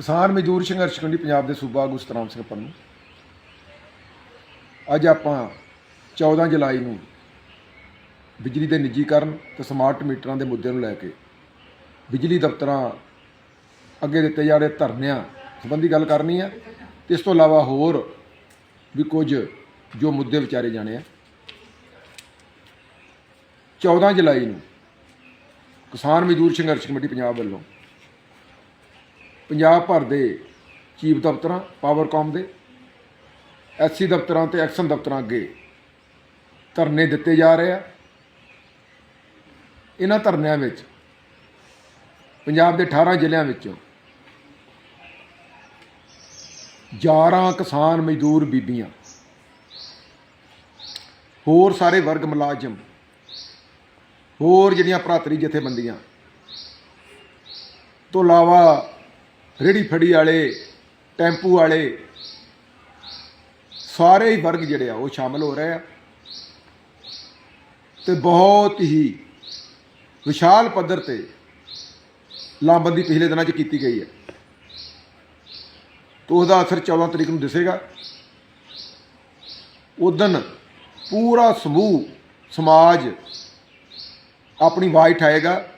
ਕਿਸਾਨ ਮਜ਼ਦੂਰ ਸੰਘਰਸ਼ ਕਮੇਟੀ ਪੰਜਾਬ ਦੇ ਸੂਬਾ ਆਗੂ ਸਤਨਾਮ ਸਿੰਘ ਪੰਨੂ। ਅੱਜ ਆਪਾਂ 14 ਜੁਲਾਈ ਨੂੰ ਬਿਜਲੀ ਦੇ ਨਿੱਜੀਕਰਨ ਤੇ ਸਮਾਰਟ ਮੀਟਰਾਂ ਦੇ ਮੁੱਦੇ ਨੂੰ ਲੈ ਕੇ ਬਿਜਲੀ ਦਫ਼ਤਰਾਂ ਅੱਗੇ ਦਿੱਤੇ ਜਾ ਰਹੇ ਧਰਨਿਆਂ ਸੰਬੰਧੀ ਗੱਲ ਕਰਨੀ ਹੈ ਤੇ ਇਸ ਤੋਂ ਇਲਾਵਾ ਹੋਰ ਵੀ ਕੁਝ ਜੋ ਮੁੱਦੇ ਵਿਚਾਰੇ ਜਾਣੇ ਆ। 14 ਜੁਲਾਈ ਨੂੰ ਕਿਸਾਨ ਮਜ਼ਦੂਰ ਸੰਘਰਸ਼ ਕਮੇਟੀ ਪੰਜਾਬ ਵੱਲੋਂ ਪੰਜਾਬ ਭਰ ਦੇ ਚੀਫ ਦਫ਼ਤਰਾਂ ਪਾਵਰਕਾਮ ਦੇ ਐਸਸੀ ਦਫ਼ਤਰਾਂ ਤੇ ਐਕਸ਼ਨ ਦਫ਼ਤਰਾਂ ਅੱਗੇ ਧਰਨੇ ਦਿੱਤੇ ਜਾ ਰਹੇ ਆ। ਇਹਨਾਂ ਧਰਨਿਆਂ ਵਿੱਚ ਪੰਜਾਬ ਦੇ 18 ਜ਼ਿਲ੍ਹਿਆਂ ਵਿੱਚੋਂ 11 ਕਿਸਾਨ ਮਜ਼ਦੂਰ ਬੀਬੀਆਂ, ਹੋਰ ਸਾਰੇ ਵਰਗ ਮੁਲਾਜ਼ਮ, ਹੋਰ ਜਿਹੜੀਆਂ ਭਰਾਤਰੀ ਜਥੇਬੰਦੀਆਂ, ਤੋਂ ਇਲਾਵਾ ਰੇੜੀ ਫੜੀ ਵਾਲੇ, ਟੈਂਪੂ ਵਾਲੇ, ਸਾਰੇ ਹੀ ਵਰਗ ਜਿਹੜੇ ਆ, ਉਹ ਸ਼ਾਮਲ ਹੋ ਰਹੇ ਆ। ਤੇ ਬਹੁਤ ਹੀ ਵਿਸ਼ਾਲ ਪੱਧਰ ਤੇ ਲਾਮਬੰਦੀ ਪਿਛਲੇ ਦਿਨਾਂ 'ਚ ਕੀਤੀ ਗਈ ਹੈ। ਤੇ ਉਹਦਾ ਅਸਰ 14 ਤਰੀਕ ਨੂੰ ਦਿਸੇਗਾ। ਉਦਨ ਪੂਰਾ ਸਮੂਹ, ਸਮਾਜ ਆਪਣੀ ਆਵਾਜ਼ ਉਠਾਏਗਾ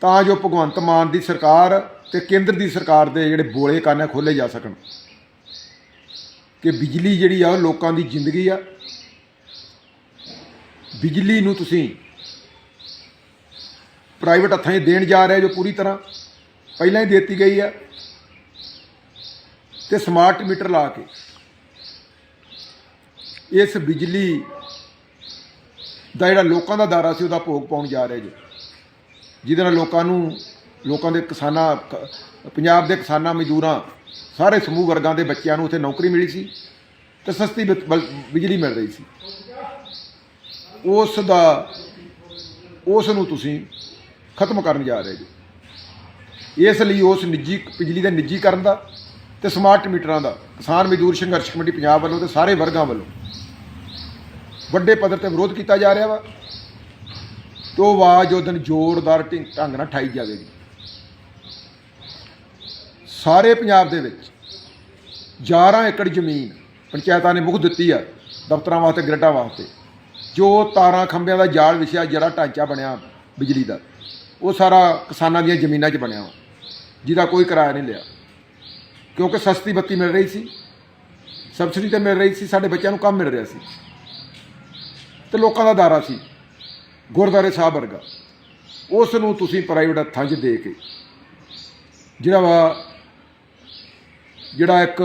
ਤਾਂ ਜੋ ਭਗਵੰਤ ਮਾਨ ਦੀ ਸਰਕਾਰ ਤੇ ਕੇਂਦਰ ਦੀ ਸਰਕਾਰ ਦੇ ਜਿਹੜੇ ਬੋਲੇ ਕੰਨ ਖੋਲੇ ਜਾ ਸਕਣ। ਕਿ ਬਿਜਲੀ ਜਿਹੜੀ ਆ, ਉਹ ਲੋਕਾਂ ਦੀ ਜ਼ਿੰਦਗੀ ਆ। ਬਿਜਲੀ ਨੂੰ ਤੁਸੀਂ ਪ੍ਰਾਈਵੇਟ ਹੱਥਾਂ 'ਚ ਦੇਣ ਜਾ ਰਹੇ ਜੋ ਪੂਰੀ ਤਰ੍ਹਾਂ, ਪਹਿਲਾਂ ਹੀ ਦੇਤੀ ਗਈ ਆ। ਤੇ ਸਮਾਰਟ ਮੀਟਰ ਲਾ ਕੇ ਇਸ ਬਿਜਲੀ ਦਾ ਜਿਹੜਾ ਲੋਕਾਂ ਦਾ ਦਾਰਾ ਸੀ, ਉਹਦਾ ਭੋਗ ਪਾਉਣ ਜਾ ਰਹੇ ਜੀ। ਜਿਹਦੇ ਨਾਲ ਲੋਕਾਂ ਨੂੰ ਲੋਕਾਂ ਦੇ ਕਿਸਾਨਾਂ, ਕ- ਪੰਜਾਬ ਦੇ ਕਿਸਾਨਾਂ, ਮਜ਼ਦੂਰਾਂ, ਸਾਰੇ ਸਮੂਹ ਵਰਗਾਂ ਦੇ ਬੱਚਿਆਂ ਨੂੰ ਉੱਥੇ ਨੌਕਰੀ ਮਿਲੀ ਸੀ ਤੇ ਸਸਤੀ ਬਿ- ਬਲ- ਬਿਜਲੀ ਮਿਲ ਰਹੀ ਸੀ। ਉਸ ਦਾ, ਉਸ ਨੂੰ ਤੁਸੀਂ ਖਤਮ ਕਰਨ ਜਾ ਰਹੇ ਜੀ ਇਸ ਲਈ ਉਸ ਨਿੱਜੀ, ਬਿਜਲੀ ਦੇ ਨਿੱਜੀਕਰਨ ਦਾ ਤੇ ਸਮਾਰਟ ਮੀਟਰਾਂ ਦਾ, ਕਿਸਾਨ ਮਜ਼ਦੂਰ ਸੰਘਰਸ਼ ਕਮੇਟੀ ਪੰਜਾਬ ਵੱਲੋਂ ਤੇ ਸਾਰੇ ਵਰਗਾਂ ਵੱਲੋਂ ਵੱਡੇ ਪੱਧਰ ਤੇ ਵਿਰੋਧ ਕੀਤਾ ਜਾ ਰਿਹਾ ਵਾ ਤੇ ਉਹ ਆਵਾਜ਼, ਉਹ ਦਿਨ ਜ਼ੋਰਦਾਰ ਢਿੰ- ਢੰਗ ਨਾਲ ਠਾਈ ਜਾਵੇਗੀ। ਸਾਰੇ ਪੰਜਾਬ ਦੇ ਵਿੱਚ 11 ਏਕੜ ਜ਼ਮੀਨ ਪੰਚਾਇਤਾਂ ਨੇ ਮੁੱਖ ਦਿੱਤੀ ਆ ਦਫ਼ਤਰਾਂ ਵਾਸਤੇ, ਗ੍ਰਿਡਾਂ ਵਾਸਤੇ। ਜੋ ਤਾਰਾਂ ਖੰਭਿਆਂ ਦਾ ਜਾਲ ਵਿਛਿਆ, ਜਿਹੜਾ ਢਾਂਚਾ ਬਣਿਆ ਬਿਜਲੀ ਦਾ, ਉਹ ਸਾਰਾ ਕਿਸਾਨਾਂ ਦੀਆਂ ਜ਼ਮੀਨਾਂ 'ਚ ਬਣਿਆ ਵਾ। ਜਿਹਦਾ ਕੋਈ ਕਿਰਾਇਆ ਨਹੀਂ ਲਿਆ। ਕਿਉਂਕਿ ਸਸਤੀ ਬੱਤੀ ਮਿਲ ਰਹੀ ਸੀ, ਸਬਸਿਡੀ ਤੇ ਮਿਲ ਰਹੀ ਸੀ, ਸਾਡੇ ਬੱਚਿਆਂ ਨੂੰ ਕੰਮ ਮਿਲ ਰਿਹਾ ਸੀ। ਤੇ ਲੋਕਾਂ ਦਾ ਦਾਰਾ ਸੀ, ਗੁਰਦੁਆਰੇ ਸਾਹਿਬ ਵਰਗਾ। ਉਸ ਨੂੰ ਤੁਸੀਂ ਪ੍ਰਾਈਵੇਟ ਹੱਥਾਂ 'ਚ ਦੇ ਕੇ, ਜਿਹੜਾ ਵਾ ਜਿਹੜਾ ਇੱਕ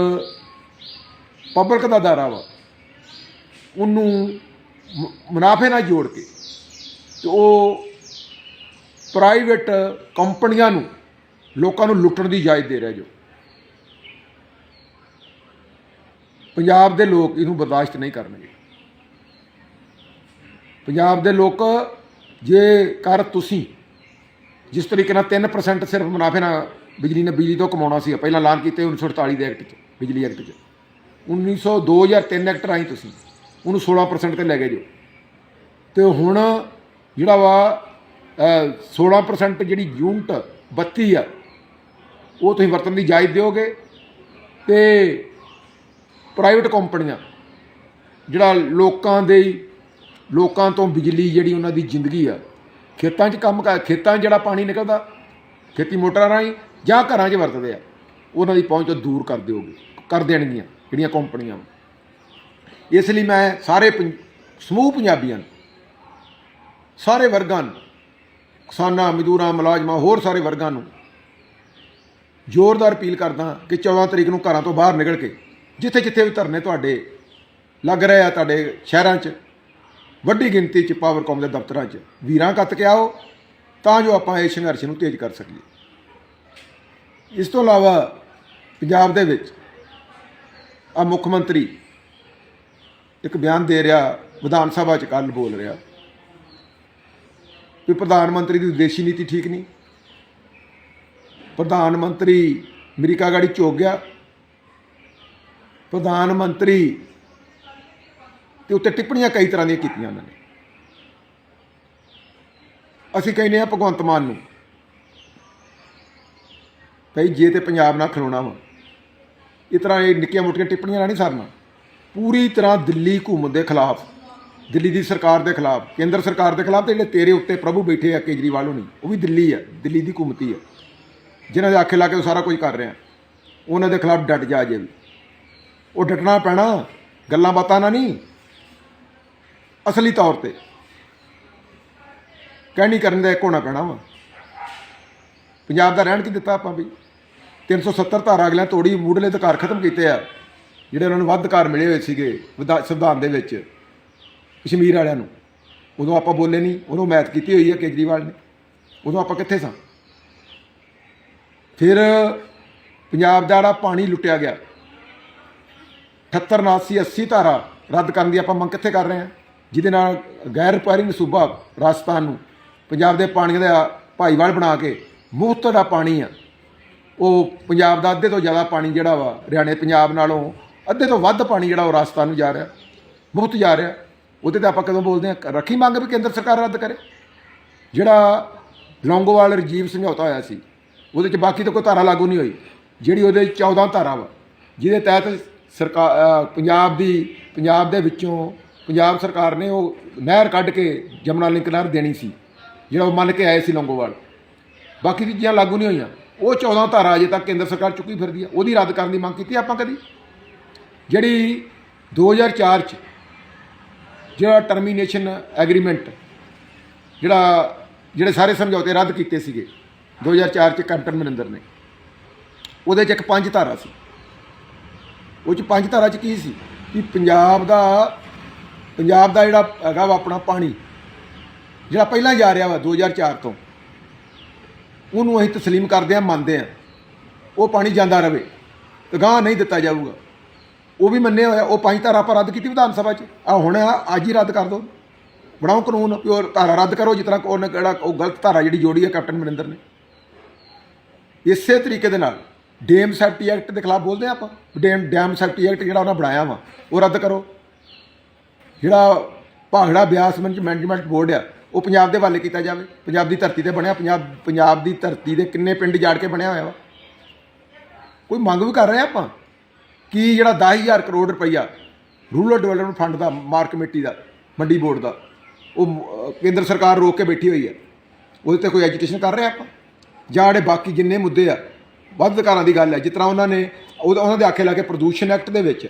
ਪਬਲਿਕ ਦਾ ਦਾਰਾ ਵਾ, ਉਹਨੂੰ ਮੁਨਾਫੇ ਨਾਲ ਜੋੜ ਕੇ ਤੇ ਉਹ ਪ੍ਰਾਈਵੇਟ ਕੰਪਨੀਆਂ ਨੂੰ, ਲੋਕਾਂ ਨੂੰ ਲੁੱਟਣ ਦੀ ਇਜਾਜ਼ਤ ਦੇ ਰਿਹਾ ਜੋ। ਪੰਜਾਬ ਦੇ ਲੋਕ ਇਹਨੂੰ ਬਰਦਾਸ਼ਤ ਨਹੀਂ ਕਰਨਗੇ। ਪੰਜਾਬ ਦੇ ਲੋਕ ਜੇ ਕਰ ਤੁਸੀਂ ਜਿਸ ਤਰੀਕੇ ਨਾਲ 3% ਸਿਰਫ ਮੁਨਾਫੇ ਨਾਲ ਬਿਜਲੀ ਨੇ ਬਿਜਲੀ ਤੋਂ ਕਮਾਉਣਾ ਸੀ ਪਹਿਲਾਂ ਐਲਾਨ ਕੀਤੇ 1948 ਦੇ ਐਕਟ 'ਚ ਬਿਜਲੀ ਐਕਟ 'ਚ। 1900 2003 ਐਕਟ ਰਾਹੀਂ ਤੁਸੀਂ ਉਹਨੂੰ 16% ਤੇ ਲੈ ਗਏ ਜੋ ਤੇ ਹੁਣ ਜਿਹੜਾ ਵਾ ਅਹ, 16% ਜਿਹੜੀ ਯੂਨਿਟ ਬੱਤੀ ਆ ਉਹ ਤੁਸੀਂ ਵਰਤਣ ਦੀ ਜਾਇਜ਼ ਦਿਓਗੇ। ਤੇ ਪ੍ਰਾਈਵੇਟ ਕੰਪਨੀਆਂ ਜਿਹੜਾ ਲੋਕਾਂ ਦੇ ਲੋਕਾਂ ਤੋਂ ਬਿਜਲੀ ਜਿਹੜੀ ਉਹਨਾਂ ਦੀ ਜ਼ਿੰਦਗੀ ਆ ਖੇਤਾਂ 'ਚ ਕੰਮ ਕਰ ਖੇਤਾਂ 'ਚ ਜਿਹੜਾ ਪਾਣੀ ਨਿਕਲਦਾ ਖੇਤੀ ਮੋਟਰਾਂ ਰਾਹੀਂ ਜਾਂ ਘਰਾਂ 'ਚ ਵਰਤਦੇ ਆ, ਉਹਨਾਂ ਦੀ ਪਹੁੰਚ ਤੋਂ ਦੂਰ ਕਰ ਦਿਓਗੇ, ਕਰ ਦੇਣਗੀਆਂ ਜਿਹੜੀਆਂ ਕੰਪਨੀਆਂ ਇਸ ਲਈ ਮੈਂ ਸਾਰੇ ਪੰ- ਸਮੂਹ ਪੰਜਾਬੀਆਂ ਨੂੰ, ਸਾਰੇ ਵਰਗਾਂ ਨੂੰ, ਕਿਸਾਨਾਂ, ਮਜ਼ਦੂਰਾਂ, ਮੁਲਾਜ਼ਮਾਂ, ਹੋਰ ਸਾਰੇ ਵਰਗਾਂ ਨੂੰ ਜ਼ੋਰਦਾਰ ਅਪੀਲ ਕਰਦਾ ਕਿ 14 ਤਰੀਕ ਨੂੰ ਘਰਾਂ ਤੋਂ ਬਾਹਰ ਨਿਕਲ ਕੇ ਜਿੱਥੇ ਜਿੱਥੇ ਵੀ ਧਰਨੇ ਤੁਹਾਡੇ ਲੱਗ ਰਹੇ ਆ ਤੁਹਾਡੇ ਸ਼ਹਿਰਾਂ 'ਚ, ਵੱਡੀ ਗਿਣਤੀ 'ਚ ਪਾਵਰਕਾਮ ਦੇ ਦਫ਼ਤਰਾਂ 'ਚ, ਵੀਰਾਂ ਕੱਤ ਕੇ ਆਓ, ਤਾਂ ਜੋ ਆਪਾਂ ਇਹ ਸੰਘਰਸ਼ ਨੂੰ ਤੇਜ਼ ਕਰ ਸਕੀਏ। ਇਸ ਤੋਂ ਇਲਾਵਾ ਪੰਜਾਬ ਦੇ ਵਿੱਚ ਆ ਮੁੱਖ ਮੰਤਰੀ ਇੱਕ ਬਿਆਨ ਦੇ ਰਿਹਾ, ਵਿਧਾਨ ਸਭਾ 'ਚ ਕੱਲ ਬੋਲ ਰਿਹਾ ਵੀ ਪ੍ਰਧਾਨ ਮੰਤਰੀ ਦੀ ਵਿਦੇਸ਼ੀ ਨੀਤੀ ਠੀਕ ਨਹੀਂ। ਪ੍ਰਧਾਨ ਮੰਤਰੀ ਅਮਰੀਕਾ ਗਾੜੀ ਝੁਕ ਗਿਆ। ਪ੍ਰਧਾਨ ਮੰਤਰੀ ਤੇ ਉੱਤੇ ਟਿੱਪਣੀਆਂ ਕਈ ਤਰ੍ਹਾਂ ਦੀਆਂ ਕੀਤੀਆਂ ਉਹਨਾਂ ਨੇ। ਅਸੀਂ ਕਹਿੰਦੇ ਆ ਭਗਵੰਤ ਮਾਨ ਨੂੰ ਭਈ ਜੇ ਤੇ ਪੰਜਾਬ ਨਾਲ ਖਲੋਣਾ ਵਾ, ਇਸ ਤਰ੍ਹਾਂ ਇਹ ਨਿੱਕੀਆਂ ਮੋਟੀਆਂ ਟਿੱਪਣੀਆਂ ਨਾਲ ਨਹੀਂ ਸਰਨਾ। ਪੂਰੀ ਤਰ੍ਹਾਂ ਦਿੱਲੀ ਘੁੰਮਣ ਦੇ ਖਿਲਾਫ, ਦਿੱਲੀ ਦੀ ਸਰਕਾਰ ਦੇ ਖਿਲਾਫ, ਕੇਂਦਰ ਸਰਕਾਰ ਦੇ ਖਿਲਾਫ ਤੇ ਜਿਹੜੇ ਤੇਰੇ ਉੱਤੇ ਪ੍ਰਭੂ ਬੈਠੇ ਆ ਕੇਜਰੀਵਾਲ ਹੋਣੀ, ਉਹ ਵੀ ਦਿੱਲੀ ਆ, ਦਿੱਲੀ ਦੀ ਘੁੰਮਤੀ ਆ। ਜਿਨ੍ਹਾਂ ਦੇ ਆਖੇ ਲਾ ਕੇ ਉਹ ਸਾਰਾ ਕੁਝ ਕਰ ਰਿਹਾ। ਉਹਨਾਂ ਦੇ ਖਿਲਾਫ ਡਟ ਜਾ ਜੇ ਵੀ। ਉਹ ਡਟਣਾ ਪੈਣਾ, ਗੱਲਾਂ ਬਾਤਾਂ ਨਾਲ ਨਹੀਂ, ਅਸਲੀ ਤੌਰ ਤੇ। ਕਹਿਣੀ ਕਰਨ ਦਾ ਇੱਕ ਹੋਣਾ ਪੈਣਾ ਵਾ। ਪੰਜਾਬ ਦਾ ਰਹਿਣ ਕੀ ਦਿੱਤਾ ਆਪਾਂ ਵੀ? 370 ਧਾਰਾ ਅਗਲਿਆਂ ਤੋੜੀ, ਮੂਢਲੇ ਅਧਿਕਾਰ ਖਤਮ ਕੀਤੇ ਆ, ਜਿਹੜੇ ਉਹਨਾਂ ਨੂੰ ਵੱਧ ਅਧਿਕਾਰ ਮਿਲੇ ਹੋਏ ਸੀਗੇ, ਵਿਧਾ- ਸੰਵਿਧਾਨ ਦੇ ਵਿੱਚ, ਕਸ਼ਮੀਰ ਵਾਲਿਆਂ ਨੂੰ। ਉਦੋਂ ਆਪਾਂ ਬੋਲੇ ਨਹੀਂ ਉਦੋਂ ਮੈਥ ਕੀਤੀ ਹੋਈ ਹੈ ਕੇਜਰੀਵਾਲ ਨੇ। ਉਦੋਂ ਆਪਾਂ ਕਿੱਥੇ ਸਾਂ? ਫਿਰ ਪੰਜਾਬ ਦਾ ਜਿਹੜਾ ਪਾਣੀ ਲੁੱਟਿਆ ਗਿਆ 78 79 80 ਧਾਰਾ ਰੱਦ ਕਰਨ ਦੀ ਆਪਾਂ ਮੰਗ ਕਿੱਥੇ ਕਰ ਰਹੇ ਹਾਂ ਜਿਹਦੇ ਨਾਲ ਗੈਰ ਰਿਪੇਅਰਿੰਗ ਸੂਬਾ ਰਾਜਸਥਾਨ ਨੂੰ, ਪੰਜਾਬ ਦੇ ਪਾਣੀ ਦਾ ਭਾਈਵਾਲ ਬਣਾ ਕੇ ਮੁਫਤ ਦਾ ਪਾਣੀ ਆ। ਉਹ ਪੰਜਾਬ ਦਾ ਅੱਧੇ ਤੋਂ ਜ਼ਿਆਦਾ ਪਾਣੀ ਜਿਹੜਾ ਵਾ, ਹਰਿਆਣੇ, ਪੰਜਾਬ ਨਾਲੋਂ ਅੱਧੇ ਤੋਂ ਵੱਧ ਪਾਣੀ ਜਿਹੜਾ ਉਹ ਰਾਜਸਥਾਨ ਨੂੰ ਜਾ ਰਿਹਾ, ਮੁਫਤ ਜਾ ਰਿਹਾ। ਉਹਦੇ ਤੇ ਆਪਾਂ ਕਦੋਂ ਬੋਲਦੇ ਹਾਂ, ਰੱਖੀ ਮੰਗ ਵੀ ਕੇਂਦਰ ਸਰਕਾਰ ਰੱਦ ਕਰੇ। ਜਿਹੜਾ ਲੌਂਗੋਵਾਲ ਰਜੀਵ ਸਮਝੌਤਾ ਹੋਇਆ ਸੀ, ਉਹਦੇ ਚ ਬਾਕੀ ਤਾਂ ਕੋਈ ਧਾਰਾ ਲਾਗੂ ਨਹੀਂ ਹੋਈ। ਜਿਹੜੀ ਉਹਦੇ 'ਚ 14 ਧਾਰਾ ਵਾ, ਜਿਹਦੇ ਤਹਿਤ ਸਰਕਾਰ ਪੰਜਾਬ ਦੀ, ਪੰਜਾਬ ਦੇ ਵਿੱਚੋਂ ਪੰਜਾਬ ਸਰਕਾਰ ਨੇ ਉਹ ਨਹਿਰ ਕੱਢ ਕੇ ਜਮਨਾ ਲਿੰਕ ਨਹਿਰ ਦੇਣੀ ਸੀ, ਜਿਹੜਾ ਉਹ ਮੰਨ ਕੇ ਆਏ ਸੀ ਲੌਂਗੋਵਾਲ। ਬਾਕੀ ਚੀਜ਼ਾਂ ਲਾਗੂ ਨਹੀਂ ਹੋਈਆਂ। ਉਹ 14 ਧਾਰਾ ਅਜੇ ਤੱਕ ਕੇਂਦਰ ਸਰਕਾਰ ਚੁੱਕੀ ਫਿਰਦੀ ਆ, ਉਹਦੀ ਰੱਦ ਕਰਨ ਦੀ ਮੰਗ ਕੀਤੀ ਆਪਾਂ ਕਦੀ? ਜਿਹੜੀ 2004 ਚ ਜਿਹੜਾ ਟਰਮੀਨੇਸ਼ਨ ਐਗਰੀਮੈਂਟ ਜਿਹੜਾ, ਜਿਹੜੇ ਸਾਰੇ ਸਮਝੌਤੇ ਰੱਦ ਕੀਤੇ ਸੀਗੇ 2004 ਚ ਕੈਪਟਨ ਮਨਿੰਦਰ ਨੇ, ਉਹਦੇ ਚ ਇੱਕ ਪੰਜ ਧਾਰਾ ਸੀ। ਉਹ ਚ ਪੰਜ ਧਾਰਾ ਚ ਕੀ ਸੀ? ਕਿ ਪੰਜਾਬ ਦਾ ਪੰਜਾਬ ਦਾ ਜਿਹੜਾ ਹੈਗਾ ਵਾ ਆਪਣਾ ਪਾਣੀ, ਜਿਹੜਾ ਪਹਿਲਾਂ ਜਾ ਰਿਹਾ ਵਾ 2004 ਤੋਂ ਉਹਨੂੰ ਅਸੀਂ ਤਸਲੀਮ ਕਰਦੇ ਹਾਂ, ਮੰਨਦੇ ਹਾਂ। ਉਹ ਪਾਣੀ ਜਾਂਦਾ ਰਵੇ ਤੇ ਨਹੀਂ ਦਿੱਤਾ ਜਾਊਗਾ। ਉਹ ਵੀ ਮੰਨਿਆ ਹੋਇਆ, ਉਹ ਪੰਜ ਧਾਰਾ ਆਪਾਂ ਰੱਦ ਕੀਤੀ ਵਿਧਾਨ ਸਭਾ 'ਚ। ਆ ਹੁਣ ਆ, ਅੱਜ ਹੀ ਰੱਦ ਕਰ ਦਿਓ ਬਣਾਓ ਕਾਨੂੰਨ, ਵੀ ਉਹ ਧਾਰਾ ਰੱਦ ਕਰੋ, ਜਿਸ ਤਰ੍ਹਾਂ ਉਹਨੇ ਕਿਹੜਾ, ਉਹ ਗਲਤ ਧਾਰਾ ਜਿਹੜੀ ਜੋੜੀ ਹੈ ਕੈਪਟਨ ਮਨਿੰਦਰ ਨੇ। ਇਸੇ ਤਰੀਕੇ ਦੇ ਨਾਲ, ਡੈਮ ਸੈਫਟੀ ਐਕਟ ਦੇ ਖਿਲਾਫ ਬੋਲਦੇ ਆ ਆਪਾਂ। ਡੈਮ ਡੈਮ ਸੈਫਟੀ ਐਕਟ ਜਿਹੜਾ ਉਹਨਾਂ ਬਣਾਇਆ ਵਾ, ਉਹ ਰੱਦ ਕਰੋ। ਜਿਹੜਾ ਭਾਗੜਾ ਬਿਆਸ ਮੈਨੇਜਮੈਂਟ ਬੋਰਡ ਆ ਉਹ ਪੰਜਾਬ ਦੇ ਹਵਾਲੇ ਕੀਤਾ ਜਾਵੇ, ਪੰਜਾਬ ਦੀ ਧਰਤੀ ਤੇ ਬਣਿਆ, ਪੰਜਾਬ ਪੰਜਾਬ ਦੀ ਧਰਤੀ ਦੇ ਕਿੰਨੇ ਪਿੰਡ ਜਾੜ ਕੇ ਬਣਿਆ ਹੋਇਆ ਵਾ। ਕੋਈ ਮੰਗ ਵੀ ਕਰ ਰਹੇ ਆ ਆਪਾਂ ਕਿ ਜਿਹੜਾ 10000 ਕਰੋੜ ਰੁਪਈਆ ਰੂਰਲ ਡਿਵੈਲਪਮੈਂਟ ਫੰਡ ਦਾ ਮਾਰ ਕਮੇਟੀ ਦਾ, ਮੰਡੀ ਬੋਰਡ ਦਾ, ਉਹ ਕੇਂਦਰ ਸਰਕਾਰ ਰੋਕ ਕੇ ਬੈਠੀ ਹੋਈ ਹੈ ਉਹਦੇ ਤੇ ਕੋਈ ਐਜੀਟੇਸ਼ਨ ਕਰ ਰਹੇ ਆਪਾਂ? ਜਾਂ ਜਿਹੜੇ ਬਾਕੀ ਜਿੰਨੇ ਮੁੱਦੇ ਆ, ਵੱਧ ਅਧਿਕਾਰਾਂ ਦੀ ਗੱਲ ਹੈ, ਜਿਸ ਤਰ੍ਹਾਂ ਉਹਨਾਂ ਨੇ, ਉਹਦਾ- ਉਹਨਾਂ ਦੇ ਆਖੇ ਲਾ ਕੇ ਪ੍ਰਦੂਸ਼ਣ ਐਕਟ ਦੇ ਵਿੱਚ,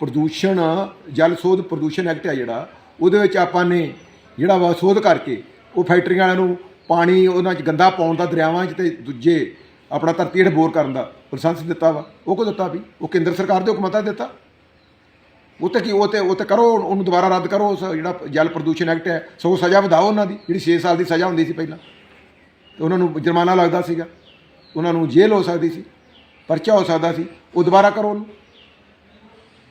ਪ੍ਰਦੂਸ਼ਣ, ਜਲ ਸੋਧ ਪ੍ਰਦੂਸ਼ਣ ਐਕਟ ਹੈ ਜਿਹੜਾ, ਉਹਦੇ ਵਿੱਚ ਆਪਾਂ ਨੇ ਜਿਹੜਾ ਵਾ ਸੋਧ ਕਰਕੇ ਉਹ ਫੈਕਟਰੀਆਂ ਵਾਲਿਆਂ ਨੂੰ ਪਾਣੀ ਉਹਨਾਂ 'ਚ ਗੰਦਾ ਪਾਉਣ ਦਾ ਦਰਿਆਵਾਂ 'ਚ ਤੇ ਦੂਜੇ ਆਪਣਾ ਧਰਤੀ ਹੇਠ ਬੋਰ ਕਰਨ ਦਾ ਲਾਇਸੈਂਸ ਦਿੱਤਾ ਵਾ। ਉਹ ਕੋ ਦਿੱਤਾ ਵੀ? ਉਹ ਕੇਂਦਰ ਸਰਕਾਰ ਦੇ ਹੁਕਮਤਾਂ ਦਿੱਤਾ। ਉਹ ਤੇ ਕੀ ਉਹ ਤੇ ਉਹ ਤੇ ਕਰੋ, ਉਹਨੂੰ ਦੁਬਾਰਾ ਰੱਦ ਕਰੋ, ਉਸ ਜਿਹੜਾ ਜਲ ਪ੍ਰਦੂਸ਼ਣ ਐਕਟ ਹੈ ਸੋ ਸਜ਼ਾ ਵਧਾਓ ਉਹਨਾਂ ਦੀ, ਜਿਹੜੀ 6 ਸਾਲ ਦੀ ਸਜ਼ਾ ਹੁੰਦੀ ਸੀ ਪਹਿਲਾਂ। ਤੇ ਉਹਨਾਂ ਨੂੰ ਜੁਰਮਾਨਾ ਲੱਗਦਾ ਸੀਗਾ। ਉਹਨਾਂ ਨੂੰ ਜੇਲ੍ਹ ਹੋ ਸਕਦੀ ਸੀ, ਪਰਚਾ ਹੋ ਸਕਦਾ ਸੀ, ਉਹ ਦੁਬਾਰਾ ਕਰੋ ਉਹਨੂੰ।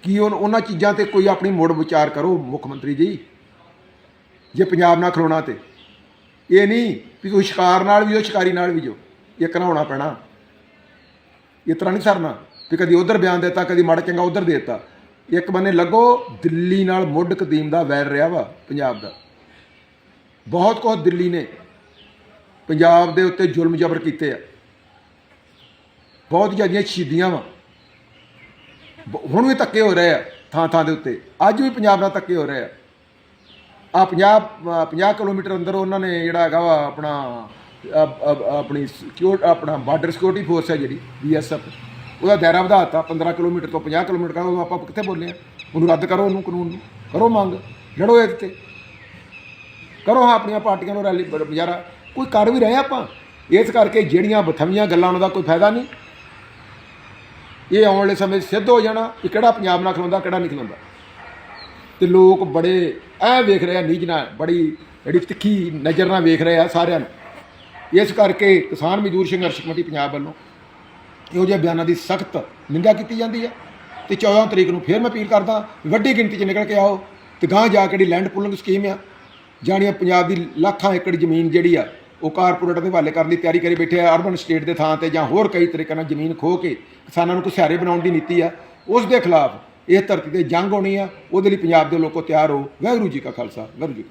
ਕੀ ਉਹ ਉਹਨਾਂ ਚੀਜ਼ਾਂ ਤੇ ਕੋਈ ਆਪਣੀ ਮੋੜ ਵਿਚਾਰ ਕਰੋ, ਮੁੱਖ ਮੰਤਰੀ ਜੀ? ਜੇ ਪੰਜਾਬ ਨਾਲ ਖਲੋਣਾ ਤੇ। ਇਹ ਨਹੀਂ ਵੀ ਕੋਈ ਸ਼ਿਕਾਰ ਨਾਲ ਵੀ ਜੋ ਸ਼ਿਕਾਰੀ ਨਾਲ ਵੀ ਜੋ ਇਹ ਨਾ ਪੈਣਾ। ਇਸ ਤਰ੍ਹਾਂ ਨਹੀਂ ਸਰਨਾ। ਵੀ ਕਦੀ ਉਧਰ ਬਿਆਨ ਦਿੱਤਾ, ਕਦੀ ਮਾੜਾ ਚੰਗਾ ਉਧਰ ਦਿੱਤਾ। ਇੱਕ ਬੰਨੇ ਲੱਗੋ, ਦਿੱਲੀ ਨਾਲ ਮੁੱਢ ਕਦੀਮ ਦਾ ਵੈਰ ਰਿਹਾ ਵਾ ਪੰਜਾਬ ਦਾ। ਬਹੁਤ ਕੁਝ ਦਿੱਲੀ ਨੇ ਪੰਜਾਬ ਦੇ ਉੱਤੇ ਜ਼ੁਲਮ ਜ਼ਬਰ ਕੀਤੇ ਆ। ਬਹੁਤ ਜ਼ਿਆਦੀਆਂ ਸ਼ਹੀਦੀਆਂ ਵਾ। ਹੁਣ ਵੀ ਧੱਕੇ ਹੋ ਰਹੇ ਆ ਥਾਂ ਥਾਂ ਦੇ ਉੱਤੇ। ਅੱਜ ਵੀ ਪੰਜਾਬ ਨਾਲ ਧੱਕੇ ਹੋ ਰਹੇ ਆ। ਆ 50 50 ਕਿਲੋਮੀਟਰ ਅੰਦਰ ਉਹਨਾਂ ਨੇ ਜਿਹੜਾ ਹੈਗਾ ਵਾ ਆਪਣਾ ਆਪਣੀ ਸਿਕਿਉਰ ਆਪਣਾ ਬਾਰਡਰ ਸਿਕਿਉਰਿਟੀ ਫੋਰਸ ਹੈ ਜਿਹੜੀ ਬੀਐਸਐਫ ਉਹਦਾ ਦਾਇਰਾ ਵਧਾਤਾ 15 ਕਿਲੋਮੀਟਰ ਤੋਂ 50 ਕਿਲੋਮੀਟਰ ਕਰ ਉਹ ਆਪਾਂ ਕਿੱਥੇ ਬੋਲੇ ਆ ਉਹਨੂੰ ਰੱਦ ਕਰੋ ਉਹਨੂੰ, ਕਾਨੂੰਨ ਨੂੰ, ਕਰੋ ਮੰਗ, ਲੜੋ ਇਹਦੇ ਤੇ। ਕਰੋ ਹਾਂ ਆਪਣੀਆਂ ਪਾਰਟੀਆਂ ਨੂੰ ਰੈਲੀ ਬਜ਼ਾਰਾ ਕੋਈ ਕਰ ਵੀ ਰਹੇ ਆਪਾਂ। ਇਸ ਕਰਕੇ ਜਿਹੜੀਆਂ ਬਥਵੀਆਂ ਗੱਲਾਂ ਉਹਨਾਂ ਦਾ ਕੋਈ ਫਾਇਦਾ ਨਹੀਂ। ਇਹ ਆਉਣ ਵਾਲੇ ਸਮੇਂ 'ਚ ਸਿੱਧ ਹੋ ਜਾਣਾ ਕਿ ਕਿਹੜਾ ਪੰਜਾਬ ਨਾਲ ਖਲੋਂਦਾ, ਕਿਹੜਾ ਨਹੀਂ ਖਲੋਂਦਾ। ਤੇ ਲੋਕ ਬੜੇ, ਐ ਵੇਖ ਰਹੇ ਆ ਨੀਝ ਨਾਲ, ਬੜੀ ਜਿਹੜੀ ਤਿੱਖੀ ਨਜ਼ਰ ਨਾਲ ਵੇਖ ਰਹੇ ਆ ਸਾਰਿਆਂ ਨੂੰ। ਇਸ ਕਰਕੇ ਕਿਸਾਨ ਮਜ਼ਦੂਰ ਸੰਘਰਸ਼ ਕਮੇਟੀ ਪੰਜਾਬ ਵੱਲੋਂ ਇਹੋ ਜਿਹੇ ਬਿਆਨਾਂ ਦੀ ਸਖਤ ਨਿੰਦਾ ਕੀਤੀ ਜਾਂਦੀ ਹੈ। ਤੇ 14 ਤਰੀਕ ਨੂੰ ਫੇਰ ਮੈਂ ਅਪੀਲ ਕਰਦਾ ਵੱਡੀ ਗਿਣਤੀ 'ਚ ਨਿਕਲ ਕੇ ਆਓ ਤੇ ਗਾਂ ਜਾ ਕੇ ਜਿਹੜੀ ਲੈਂਡ ਪੂਲਿੰਗ ਸਕੀਮ ਆ, ਜਾਣੀਆਂ ਪੰਜਾਬ ਦੀ ਲੱਖਾਂ ਏਕੜ ਜ਼ਮੀਨ ਜਿਹੜੀ ਆ, ਉਹ ਕਾਰਪੋਰੇਟ ਦੇ ਹਵਾਲੇ ਕਰਨ ਦੀ ਤਿਆਰੀ ਕਰੀ ਬੈਠੇ ਆ ਅਰਬਨ ਸਟੇਟ ਦੇ ਥਾਂ ਤੇ ਜਾਂ ਹੋਰ ਕਈ ਤਰੀਕੇ ਨਾਲ ਜ਼ਮੀਨ ਖੋ ਕੇ ਕਿਸਾਨਾਂ ਨੂੰ ਕੁਸਿਆਰੇ ਬਣਾਉਣ ਦੀ ਨੀਤੀ ਆ, ਉਸ ਦੇ ਖਿਲਾਫ ਇਹ ਧਰਤੀ ਤੇ ਜੰਗ ਹੋਣੀ ਆ, ਉਹਦੇ ਲਈ ਪੰਜਾਬ ਦੇ ਲੋਕੋ ਤਿਆਰ ਹੋ ਵਾਹਿਗੁਰੂ ਜੀ ਕਾ ਖਾਲਸਾ, ਵਾਹਿਗੁਰੂ ਜੀ